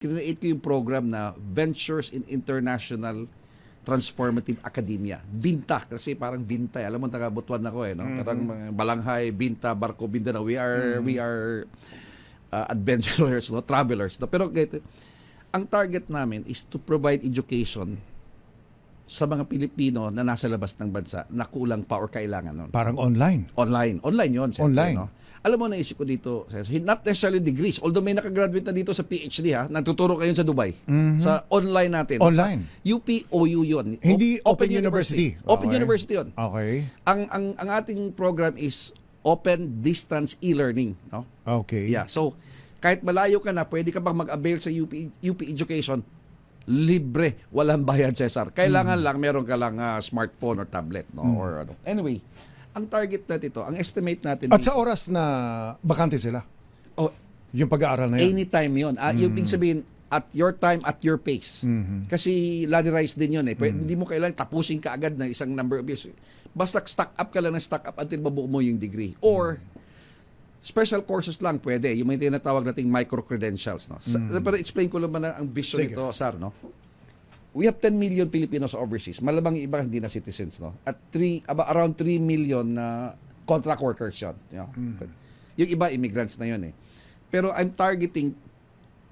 create ko yung program na Ventures in International Transformative Academia. Binta, kasi parang Binta. eh. Alam mo, taga Butuan ako eh. No? Parang mga Balanghay, Binta, Barco, Bindanao. We are, we are uh, adventurers, no? travelers. No? Pero ganito, ang target namin is to provide education sa mga Pilipino na nasa labas ng bansa na kulang pa or kailangan nun. Parang online. Online. Online yun. siyempre, Online. No? Alam mo, naisip ko dito, not necessarily degrees. Although may nakagraduate na dito sa PhD ha, nagtuturo kayo sa Dubai. Sa online natin. Online. Sa UPOU yun. Hindi O- Open University. Open Okay. University yun. Okay. Ang, ang, ang ating program is Open Distance E-Learning. No? Okay. Yeah. So, kahit malayo ka na, pwede ka bang mag-avail sa UP, UP Education, libre, walang bayad, Cesar. Kailangan lang, meron ka lang ah, smartphone or tablet. No? Or ano. Anyway, ang target natin ito, ang estimate natin At dito- sa oras na bakante sila, oh, yung pag-aaral na yan. anytime yun. Ah, Yung ibig sabihin, at your time, at your pace. Kasi ladderized din yun eh. Pwede, Hindi mo kailangan tapusin ka agad ng isang number of years. Basta stock up ka lang ng stock up until mabuo mo yung degree. Or, special courses lang pwede. Yung may tinatawag nating micro-credentials. No? Sa, Pero explain ko lang na ang vision Sige. nito, Sar. No? We have 10 million Filipinos overseas. Malamang iba hindi na citizens. No? At three, aba, around 3 million na contract workers yun. You know? Yung iba, immigrants na yun eh. Pero I'm targeting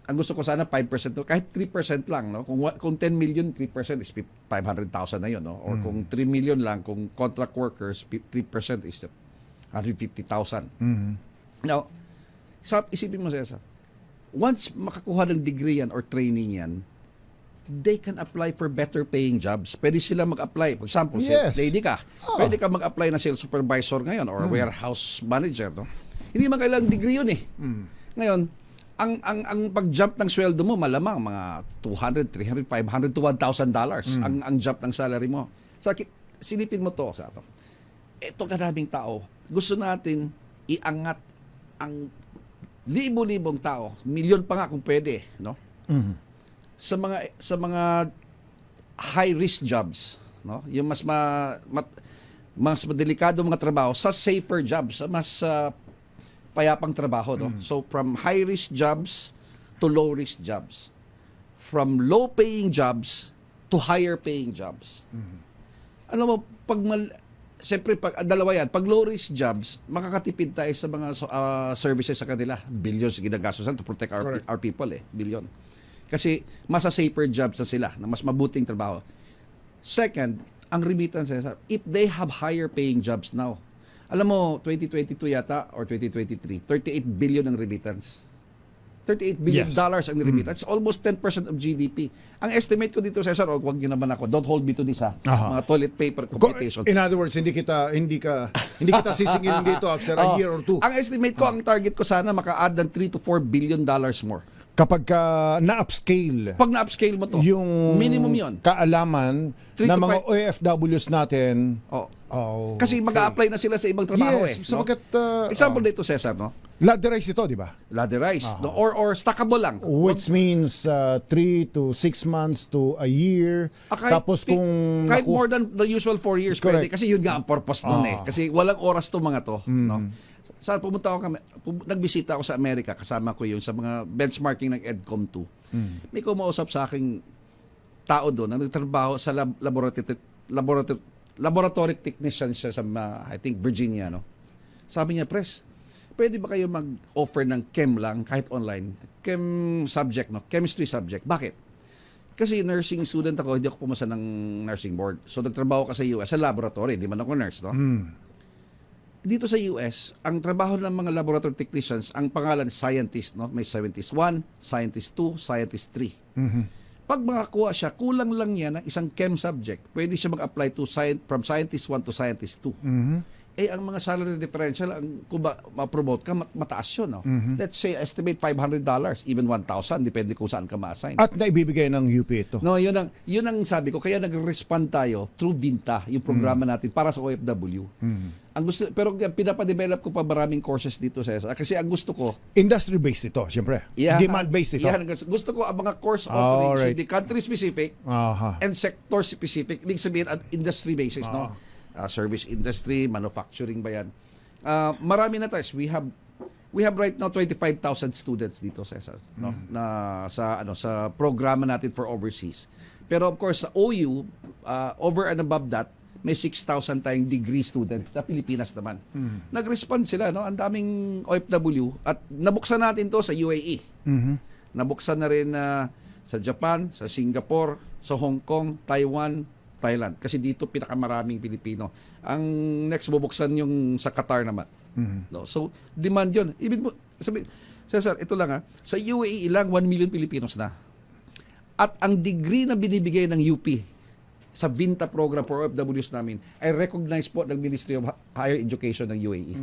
ang gusto ko sana 5% no? kahit 3% lang no kung kung 10 million 3% is 500,000 na yun no or kung 3 million lang kung contract workers pi- 3% is 150,000 Mhm. Now sa isipin mo Cesar once makakuha ng degree yan or training yan they can apply for better paying jobs. Pwede sila mag-apply. For example, sales Yes. lady ka. Oh. Pwede ka mag-apply na sales supervisor ngayon or warehouse manager. No? Hindi man kailangang degree yun eh. Ngayon, ang ang ang pag-jump ng sweldo mo malamang mga 200, 300, 500 to 1,000 dollars ang ang jump ng salary mo. Sa ki- silipin mo to sa Ito kadaming tao. Gusto natin iangat ang libo-libong tao, milyon pa nga kung pwede, no? Sa mga sa mga high risk jobs, no? Yung mas ma, mat- mas madelikado mga trabaho sa safer jobs, sa mas ah, payapang trabaho, no? So from high risk jobs to low risk jobs. From low paying jobs to higher paying jobs. Ano mo pag mal Siyempre, pag, ah, dalawa yan. Pag low risk jobs, makakatipid tayo sa mga ah, services sa kanila. Billions ginagastosan to protect our, Correct. our people eh. Billion. Kasi mas sa safer jobs na sila, na mas mabuting trabaho. Second, ang remittances, if they have higher paying jobs now, alam mo, 2022 yata or 2023, 38 billion ang remittance. 38 billion Yes. dollars ang remittance. Almost 10% of GDP. Ang estimate ko dito, Cesar, oh, huwag niyo naman ako. Don't hold me to this, ha? Aha. Mga toilet paper computation. In other words, hindi kita hindi ka hindi kita sisingilin dito after a Oh, year or two. Ang estimate ko, ang target ko sana maka-add ng 3 to 4 billion dollars more. Kapag ka na-upscale Pag na-upscale mo to, yung minimum yon. kaalaman Three ng to mga five- OFWs natin. Oh. Oh, Kasi mag apply na sila sa ibang trabaho yes, eh. no? sapagkat, uh, Example uh, dito, Cesar, no? ladderized ito, di ba? Ladderized. no? Or, or stackable lang. Which means uh, three to six months to a year. Ah, kahit- Tapos ti- kung kahit naku- more than the usual four years Correct. pwede kasi yun nga ang purpose nun eh Ah. kasi walang oras to mga to no sa pumunta ako kami pum- nagbisita ako sa Amerika kasama ko yung sa mga benchmarking ng EDCOM 2 may kumausap sa aking tao doon na nagtrabaho sa lab- laboratory laboratory laboratory technician siya sa mga, I think Virginia no? Sabi niya pres pwede ba kayo mag-offer ng chem lang kahit online? Chem subject no? Chemistry subject. Bakit? Kasi nursing student ako, hindi ako pumasa ng nursing board. So nagtrabaho ka sa US, sa laboratory, hindi man ako nurse, no? Hmm. Dito sa US, ang trabaho ng mga laboratory technicians, ang pangalan scientist, no? May scientist 1, scientist 2, scientist 3. Mhm. Pag makakuha siya, kulang lang yan ng isang chem subject. Pwede siya mag-apply to sci- from scientist 1 to scientist 2. Mhm. Eh, ang mga salary differential, ang, kung ba, ma-promote ka, mat- mataas yun. No? Mhm. Let's say, estimate $500, even 1,000, depende kung saan ka ma-assign. At naibibigay ng UP ito. No, yun ang yun ang sabi ko kaya nag-respond tayo through Vinta, yung programa Mm. natin para sa OFW. Ang gusto pero pinapadevelop ko pa maraming courses dito sa ESA kasi ang gusto ko Industry-based ito, siyempre. yeah, Demand-based ito. yeah, gusto ko ang mga course offerings Alright. should be country specific Aha. and sector specific. Ibig sabihin at industry basis, no? Ah, service industry, manufacturing ba yan? Ah, marami na tayo. We have we have right now 25,000 students dito Cesar no na sa ano sa programa natin for overseas. Pero of course sa OU uh, over and above that may 6,000 tayong degree students na Pilipinas naman. Nag-respond sila no ang daming OFW at nabuksan natin to sa UAE. Nabuksan na rin na sa Japan, sa Singapore, sa Hong Kong, Taiwan, Thailand. Kasi dito pinakamaraming Pilipino. Ang next bubuksan yung sa Qatar naman. No? So, demand yun. Ibig mo, sabi, Cesar, ito lang ha, sa UAE ilang 1 million Pilipinos na. At ang degree na binibigay ng UP sa Vinta program for OFWs namin ay recognized po ng Ministry of Higher Education ng UAE.